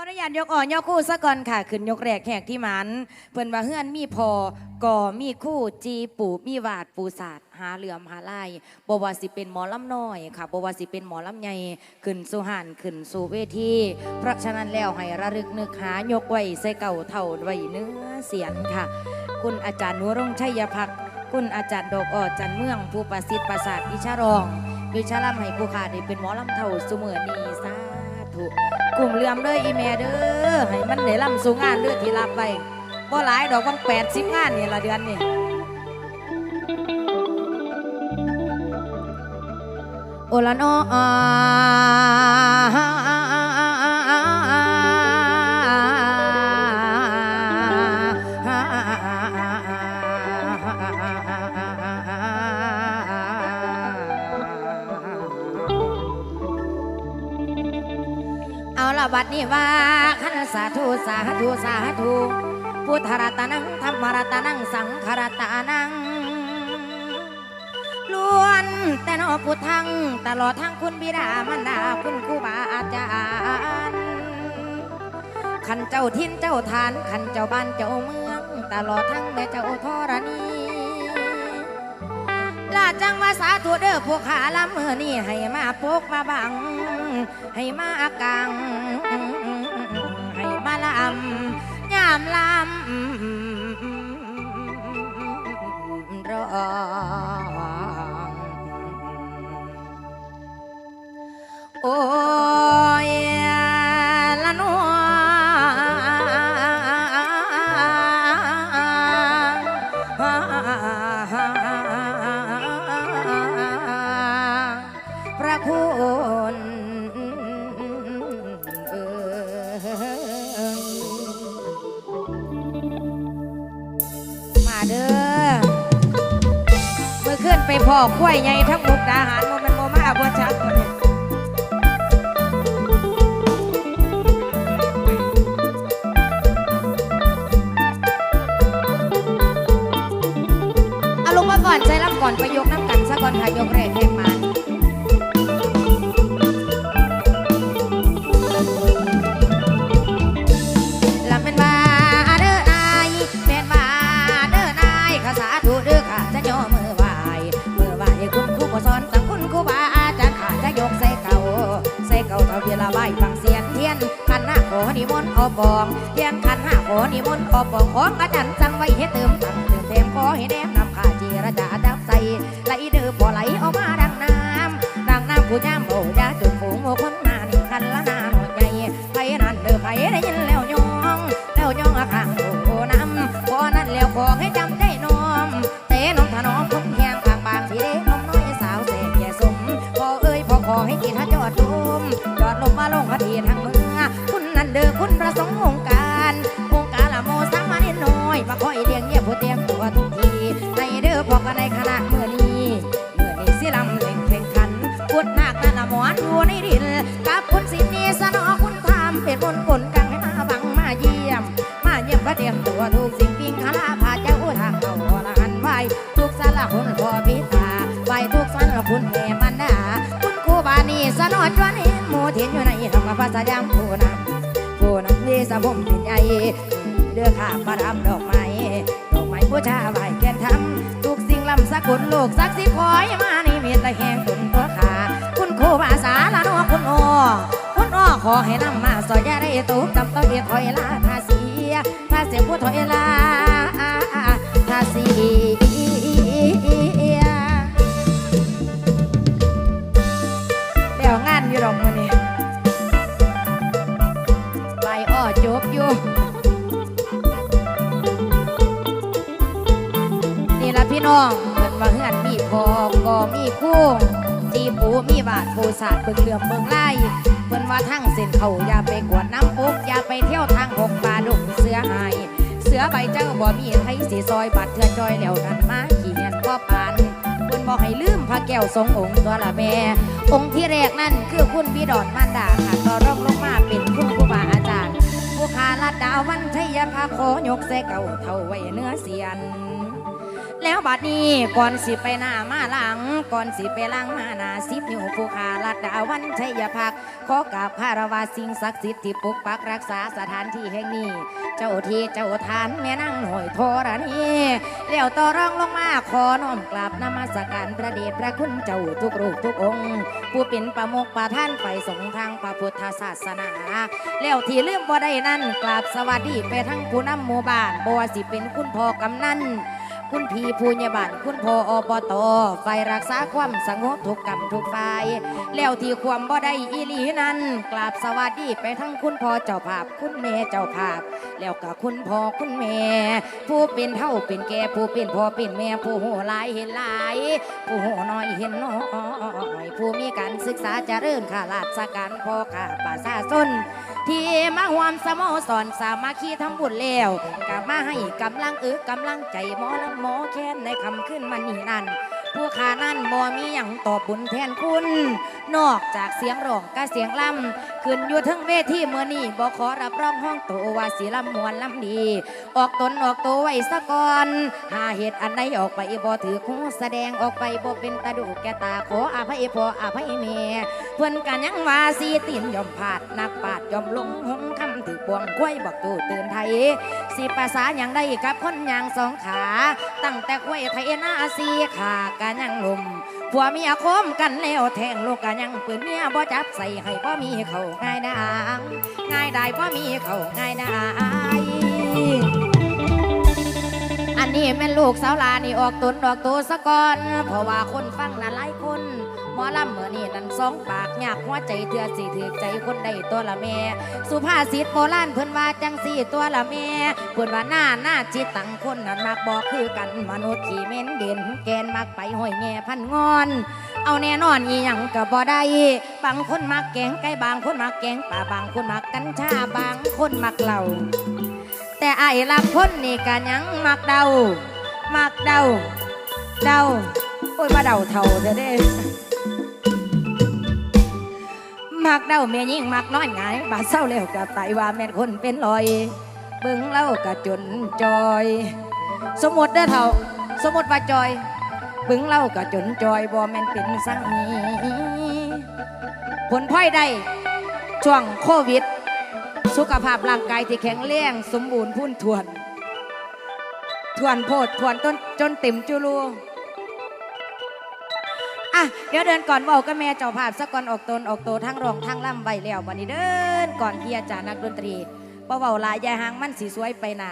ออนุญาตยกอ่อนยกคู่ซะก่อนค่ะ ขึ้นยกแรกแขกที่หมันเพิ่นว่าเฮือนมีพอก่อมีคู่จีปูมีวาดปูศาสตร์หาเหลื่อมหาลายบ่ว่าสิเป็นหมอลำน้อยค่ะบ่ว่าสิเป็นหมอลำใหญ่ขึ้นสู่หานขึ้นสู่เวทีเพราะฉะนั้นแล้วให้ระลึกนึกหายกไว้ใส่เก่าเท่าไว้เนื้อเสียนค่ะ คุณอาจารย์นุรงชัยพักคุณอาจารย์ดอกออจันเมืองผู้ประสิทธิ์ประสาทวิชารองวิชาลำให้ผู้ขาได้เป็นหมอลำเท่าเสมอนีสาธุ กลุ่มเลื่อมเด้ออีเมเด้อให้มันได้ลำสูงงานเด้อที่รับไปบ่หลายดอกบังแปดสิบงานนี่ละเดือนนี่โอละเนอ เอาละบัดนี้ว่าขันสาธุสาธุสาธุพุทธรัตนังธรรมรัตนังสังขรัตนังล้วนแต่นอพุทธังตลอดทั้งคุณบิดามารดาคุณครูบาอาจารย์ขันเจ้าทินเจ้าทานขันเจ้าบ้านเจ้าเมือง ตลอดทั้งแม่เจ้าธรณี จังว่าสาธุเด้อพวกขาละมือนี่ให้มาปกมาบัง ให้มากัง ให้มาลำยามลำร้องโอ้ อกล้วยใหญ่ทั้งมุกดาหารมันโมมาบัวชา ไหวฟังเสียงเทียนขันหน้าขอนิมนต์อปองเทียนขันห้าขอนิมนต์อปองของอาจารย์สั่งไว้ให้เติมตั้งเติมเต็มขอให้แนมนำข้าจีระจาดับใส่ไหลเด้อพอไหลออกมาดังน้ำดังน้ำผู้ย่ำโอ้ยาจุดฝูงโอ้คนหน้านี่คันละหน้าหน่อยใหญ่ไผนั่นเด้อไผได้ยินแล้วยองแล้วยองอาข้างโอ้น้ำพอนั้นแล้วขอให้จำใจน้อมเตะน้องถนอมคนเคียงข้างบางสีเด้น้องน้อยสาวเสกแก่สมพอเอ้ยพอขอให้กินถ้าจอดล ขุดนาคนั่นละหมอนอยู่ในดิน กับคุณสินนีสนอคุณทำเป็นบนกลกังให้มาบังมาเยี่ยม มาเยี่ยมพระเดี๋ยมตัวทุกสิ่งปิงคาลาพาเจ้าทางเอาละหันไหวทุกสารคุณพอพิธาไหวทุกสารคุณแม่มันดาคุณครูบานีสนอจวนเห็นหมูเทียนอยู่ในธรรมภาษาดำผู้นำผู้นำเวสผมเป็นใหญ่เดือข้ามาดำดอกไม้ดอกไม้บูชาไหวแกนทำทุกสิ่งลำสกุลโลกสักสิคอยมานี่มีแต่แห่ง ขอให้นำมาสอยยาได้ตูกับต้นเดียถอยลาทาเสียทาเสียผู้ถอยลาทาเสียเดี๋ยวงานอยู่ดอกมือนี่ใบอ้อจบอยู่นี่ละพี่น้องเพิ่นว่าเฮือนมีพอก็มีคู่จีปูมีบาทปูสาดเบิ่งเหลือมเบิ่งไล่ เพิ่นว่าทั้งเส้นเขาอย่าไปกวดน้ำปุกอย่าไปเที่ยวทางหกปลาดุกเสือหาย เสือใบเจ้าบ่มีไทยสีซอยบัดเทือจอยแล้วนั่นมาขี้เหียนก็ปานเพิ่นบอกให้ลืมพระแก้วทรงองค์ตัวละแม่ องค์ที่แรกนั่นคือคุณบิดอนมารดาค่ะต่อรองลงมาเป็นคุณครูบาอาจารย์ ผู้ขาลาดดาววันชัยพาโคยกใส่เก่าเท่าไว้เนื้อเสียน แล้วบัดนี้ก่อนสิไปหน้ามาหลัง ก่อนสิไปหลังมาหน้าสิบนิ้วผู้ขาลัดดาวันชัยพักขอกราบคารวะสิ่งศักดิ์สิทธิ์ที่ปกปักรักษาสถานที่แห่งนี้ เจ้าที่เจ้าทานแม่นั่งหอยโทรณีแล้วต่อรองลงมาขอน้อมกราบนมัสการพระเดชพระคุณเจ้าทุกรูปทุกองค์ ผู้เป็นประมุขประท่านไปสงทางพระพุทธศาสนา แล้วที่ลืมบ่ได้นั่นกราบสวัสดีไปทั้งผู้นำหมู่บ้านบ่ว่าสิเป็นคุณพ่อกำนัน คุณพี่ผู้ใหญ่บ้านคุณพ่ออบตฝ่ายรักษาความสงบทุกกรรมทุกฝ่าย แล้วที่ความบ่ได้อีหลีนั้น กราบสวัสดีไปทั้งคุณพ่อเจ้าภาพ คุณแม่เจ้าภาพ แล้วก็คุณพ่อคุณแม่ ผู้เป็นเท่าเป็นแก่ผู้เป็นพ่อเป็นแม่ผู้หูหลายเห็นหลาย ผู้หูน้อยเห็นน้อยผู้มีการศึกษาจะเริญข้าราชการพ่อข้าประชาชนที่มาหวามสโมสรสามัคคีทำบุญแล้วกลับมาให้กำลังเอึกกำลังใจหมอลำหมอแค้นในคำขึ้นมันนี่นั่น ผู้ขานั่นบ่มีหยังตอบบุญแทนคุณ นอกจากเสียงร้องกับเสียงล่ำขึ้นอยู่ทั้งเวทีเมื่อนี้บ่ขอรับรองห้องโตว่าสิลำมวนลำดี ออกตนออกตัวไว้ซะก่อน หาเหตุอันใดออกไปบ่ถือคูแสดงออกไปบ่เป็นตาดูแกตาขออภัยพ่ออภัยแม่ เพื่อนกันยังว่าสีตีนยอมผาดนักปาดยอมลงหงคำถือบวงควยบักตูตื่นไทยสิภาษาอย่างได้กับคนอย่างสองขา ตั้งแต่ควยไทยหน้าสีขากันยังลุมผัวเมียคมกันแล้วแทงลูกกันยังปืนเมียบ่จับใส่ให้พ่มีเขาง่ายดางง่ายได้พ่มีเขาง่ายได้อั นนี้แม่ลูกสาวลานี่ออกตนออกตัวสะก่อน เพราะว่าคนฟังน่ะหลายคนหมอลำเมื่อนี่นั่นสองปากอยากหัวใจเถื่อสิถือใจคนใดตัวละแม่สุภาษิตโบราณเพิ่นว่าจังสี่ตัวละแม่เพิ่นว่าหน้าหน้าจิตตังคนนั้นมักบอกคือกันมนุษย์ขี่เม้นเด่นแกนมักไปห้อยแง่พันงอน เอาแน่นอนอีหยังก็บ่ได้บางคนมักแกงไก่บางคนมักแกงป่าบางคนมักกัญชาบางคนมักเหล้า แต่ไอ้ลำพ้นนี่กะยังมักเดา มักเดา เดา โอ้ยมาเดาเท่าเด้อเด้มักเดาเมียยิ่งมักน้อยไงบาดเศร้าแล้วกับไตว่าแม่นคนเป็นลอย เบิ่งเล่ากะจนจอย สมมติเด้อเท่า สมมติว่าจอย เบิ่งเล่ากะจนจอยบ่แม่นเป็นสังนีผลพลอยได้ช่วงโควิด สุขภาพร่างกายที่แข็งแรงสมบูรณ์พุ่นทวน ทวนโพดทวนต้นจนเต็มจุลูอะเดี๋ยวเดินก่อนว่าก็แม่เจ้าภาพสักก่อนออกตนออกโตทั้งรองทั้งล่ำใบแล้ววันนี้เดินก่อนที่อาจารย์นักดนตรีเพราะว่าลายยายหางมันสีสวยไปหนา